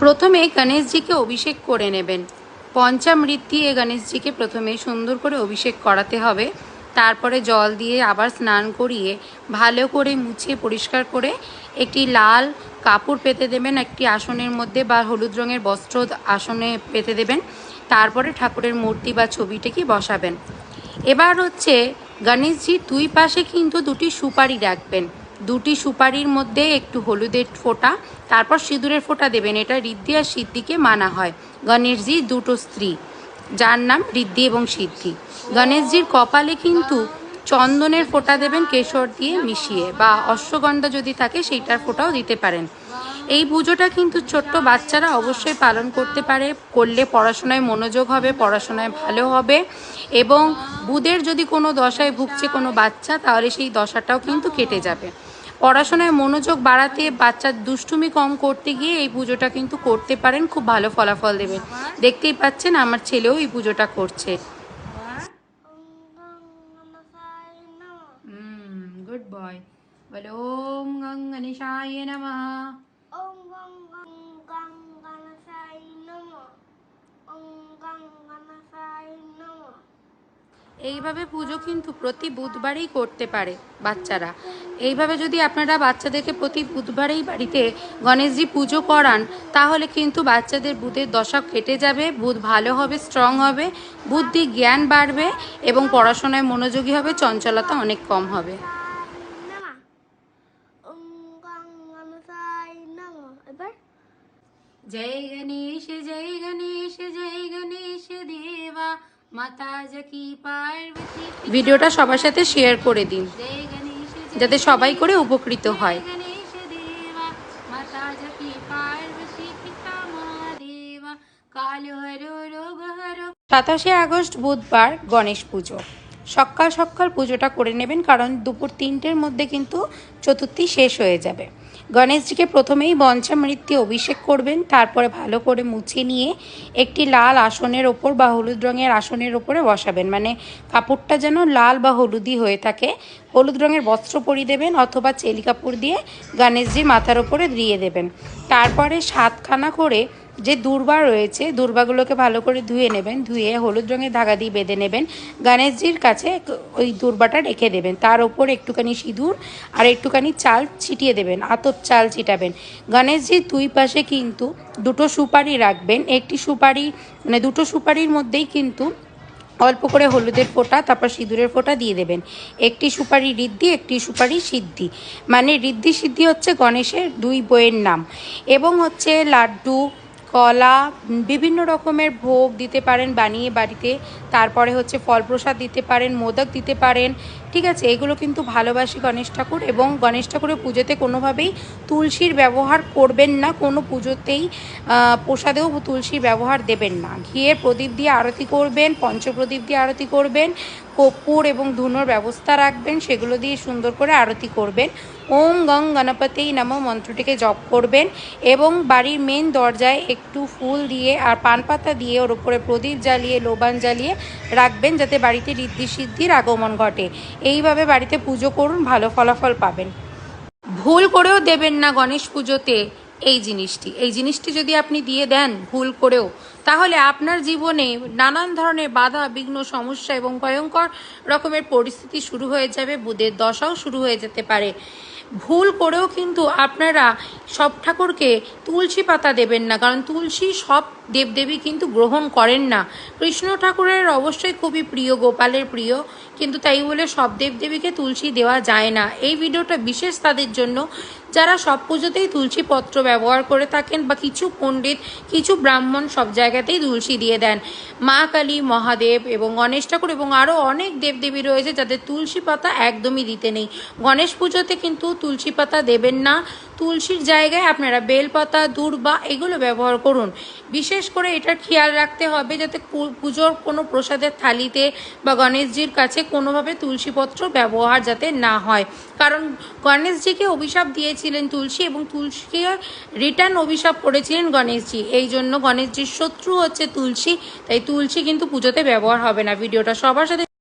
প্রথমে গণেশজিকে অভিষেক করে নেবেন। পঞ্চামৃত দিয়ে গণেশজিকে প্রথমে সুন্দর করে অভিষেক করাতে হবে। তারপরে জল দিয়ে আবার স্নান করিয়ে ভালো করে মুছে পরিষ্কার করে একটি লাল কাপড় পেতে দেবেন, একটি আসনের মধ্যে বা হলুদ রঙের বস্ত্র আসনে পেতে দেবেন। তারপরে ঠাকুরের মূর্তি বা ছবিটাকে বসাবেন। এবার হচ্ছে গণেশজির দুই পাশে কিন্তু দুটি সুপারি রাখবেন। দুটি সুপারির মধ্যে একটু হলুদের ফোঁটা, তারপর সিঁদুরের ফোঁটা দেবেন। এটা ঋদ্ধি আর সিদ্ধিকে মানা হয়। গণেশজি দুটো স্ত্রী, যার নাম ঋদ্ধি এবং সিদ্ধি। গণেশজির কপালে কিন্তু চন্দনের ফোঁটা দেবেন কেশর দিয়ে মিশিয়ে, বা অশ্বগন্ধা যদি থাকে সেইটার ফোঁটাও দিতে পারেন। এই পুজোটা কিন্তু ছোট্ট বাচ্চারা অবশ্যই পালন করতে পারে করলে পড়াশোনায় মনোযোগ হবে পড়াশোনায় ভালো হবে এবং বুধের যদি কোনো দশায় ভুগছে কোনো বাচ্চা তাহলে সেই দশাটাও কিন্তু কেটে যাবে। পড়াশোনায় মনোযোগ বাড়াতে বাচ্চার দুষ্টুমি কম করতে গিয়ে এই পুজোটা কিন্তু করতে পারেন খুব ভালো ফলাফল দেবে। দেখতেই পাচ্ছেন আমার ছেলেও এই পুজোটা করছে। গুড বয় বলো ওম গং গণেশায় নমঃ ওম গং গং গং গণেশায় নমঃ ওম গং গণেশায় নমঃ এইভাবে পুজো কিন্তু প্রতি বুধবারেই করতে পারে বাচ্চারা। এইভাবে যদি আপনারা বাচ্চাদেরকে প্রতি বুধবারেই বাড়িতে গণেশজি পুজো করান, তাহলে কিন্তু বাচ্চাদের বুধের দশা কেটে যাবে, বুধ ভালো হবে স্ট্রং হবে বুদ্ধি জ্ঞান বাড়বে এবং পড়াশোনায় মনোযোগী হবে, চঞ্চলতা অনেক কম হবে নমঃ ওম গং গণেশায় নমঃ এবার জয় গণেশ জয় গণেশ জয় গণেশ দেবা মাতা জকি পার্বতী ভিডিওটা সবার সাথে শেয়ার করে দিন যাতে সবাই করে উপকৃত হয়। গণেশ দেবা মাতা জপি পার্বতী পিতা মহাদেবা কাল হরো রোগ হরো। সাতাশে আগস্ট বুধবার গণেশ পুজো। সকাল সকাল পুজোটা করে নেবেন কারণ দুপুর তিনটের মধ্যে কিন্তু চতুর্থী শেষ হয়ে যাবে। গণেশজিকে প্রথমেই পঞ্চামৃত্যে অভিষেক করবেন, তারপরে ভালো করে মুছে নিয়ে একটি লাল আসনের ওপর বা হলুদ রঙের আসনের ওপরে বসাবেন। মানে কাপড়টা যেন লাল বা হলুদি হয়ে থাকে। হলুদ রঙের বস্ত্র পরিয়ে দেবেন অথবা চেলি কাপড় দিয়ে গণেশজির মাথার ওপরে দিয়ে দেবেন। তারপরে সাতখানা করে যে দূর্বা রয়েছে, দূর্বাগুলোকে ভালো করে ধুয়ে নেবেন, ধুয়ে হলুদ রঙের ধাগা দিয়ে বেঁধে নেবেন। গণেশজির কাছে ওই দূর্বাটা রেখে দেবেন। তার ওপর একটুখানি সিঁদুর আর একটুখানি চাল ছিটিয়ে দেবেন, আতপ চাল ছিটাবেন। গণেশজির দুই পাশে কিন্তু দুটো সুপারি রাখবেন। একটি সুপারি মানে দুটো সুপারির মধ্যেই কিন্তু অল্প করে হলুদের ফোঁটা, তারপর সিঁদুরের ফোঁটা দিয়ে দেবেন। একটি সুপারি ঋদ্ধি, একটি সুপারি সিদ্ধি। মানে ঋদ্ধি সিদ্ধি হচ্ছে গণেশের দুই বইয়ের নাম। এবং হচ্ছে লাড্ডু কলা বিভিন্ন রকমের ভোগ দিতে পারেন বানিয়ে বাড়িতে। তারপরে হচ্ছে ফল প্রসাদ দিতে পারেন, মোদক দিতে পারেন। ঠিক আছে, এগুলো কিন্তু ভালোবাসি গণেশ ঠাকুর এবং গণেশ ঠাকুরের পুজোতে কোনোভাবেই তুলসীর ব্যবহার করবেন না, কোনো পুজোতেই প্রসাদেও তুলসীর ব্যবহার দেবেন না। ঘিয়ের প্রদীপ দিয়ে আরতি করবেন, পঞ্চপ্রদীপ দিয়ে আরতি করবেন, কর্পূর এবং ধুনোর ব্যবস্থা রাখবেন, সেগুলো দিয়ে সুন্দর করে আরতি করবেন। ওম গং গণপতি নম মন্ত্রটিকে জপ করবেন এবং বাড়ির মেন দরজায় একটু ফুল দিয়ে আর পান পাতা দিয়ে ওর উপরে প্রদীপ জ্বালিয়ে, লোবান জ্বালিয়ে রাখবেন যাতে বাড়িতে ঋদ্ধি সিদ্ধির আগমন ঘটে। এইভাবে বাড়িতে পুজো করুন, ভালো ফলাফল পাবেন। ভুল করেও দেবেন না গণেশ পুজোতে এই জিনিসটি। এই জিনিসটি যদি আপনি দিয়ে দেন ভুল করেও, তাহলে আপনার জীবনে নানান ধরনের বাধা, বিঘ্ন, সমস্যা এবং ভয়ঙ্কর রকমের পরিস্থিতি শুরু হয়ে যাবে, বুধের দশাও শুরু হয়ে যেতে পারে। ভুল করেও কিন্তু আপনারা সব ঠাকুরকে তুলসী পাতা দেবেন না, কারণ তুলসী সব দেবদেবী কিন্তু গ্রহণ করেন না। কৃষ্ণ ঠাকুরের অবশ্যই খুবই প্রিয়, গোপালের প্রিয়, কিন্তু তাই বলে সব দেবদেবীকে তুলসী দেওয়া যায় না। এই ভিডিওটা বিশেষ তাদের জন্য। যারা সব পুজোতেই তুলসী পত্র ব্যবহার করে থাকেন বা কিছু পণ্ডিত, কিছু ব্রাহ্মণ সব জায়গাতেই তুলসী দিয়ে দেন। মা কালী, মহাদেব এবং গণেশ ঠাকুর এবং আরও অনেক দেবদেবী রয়েছে যাদের তুলসী পাতা একদমই দিতে নেই। গণেশ পুজোতে কিন্তু তুলসী পাতা দেবেন না। তুলসীর জায়গায় আপনারা বেলপাতা, দূর্বা এগুলো ব্যবহার করুন। বিশেষ করে এটার খেয়াল রাখতে হবে যাতে পুজোর কোনো প্রসাদের থালিতে বা গণেশজির কাছে কোনোভাবে তুলসীপত্র ব্যবহার যাতে না হয়। কারণ গণেশজিকে অভিশাপ দিয়েছিলেন তুলসী এবং তুলসীকে রিটার্ন অভিশাপ করেছিলেন গণেশজি। এই জন্য গণেশজির শত্রু হচ্ছে তুলসী, তাই তুলসী কিন্তু পুজোতে ব্যবহার হবে না। ভিডিওটা সবার সাথে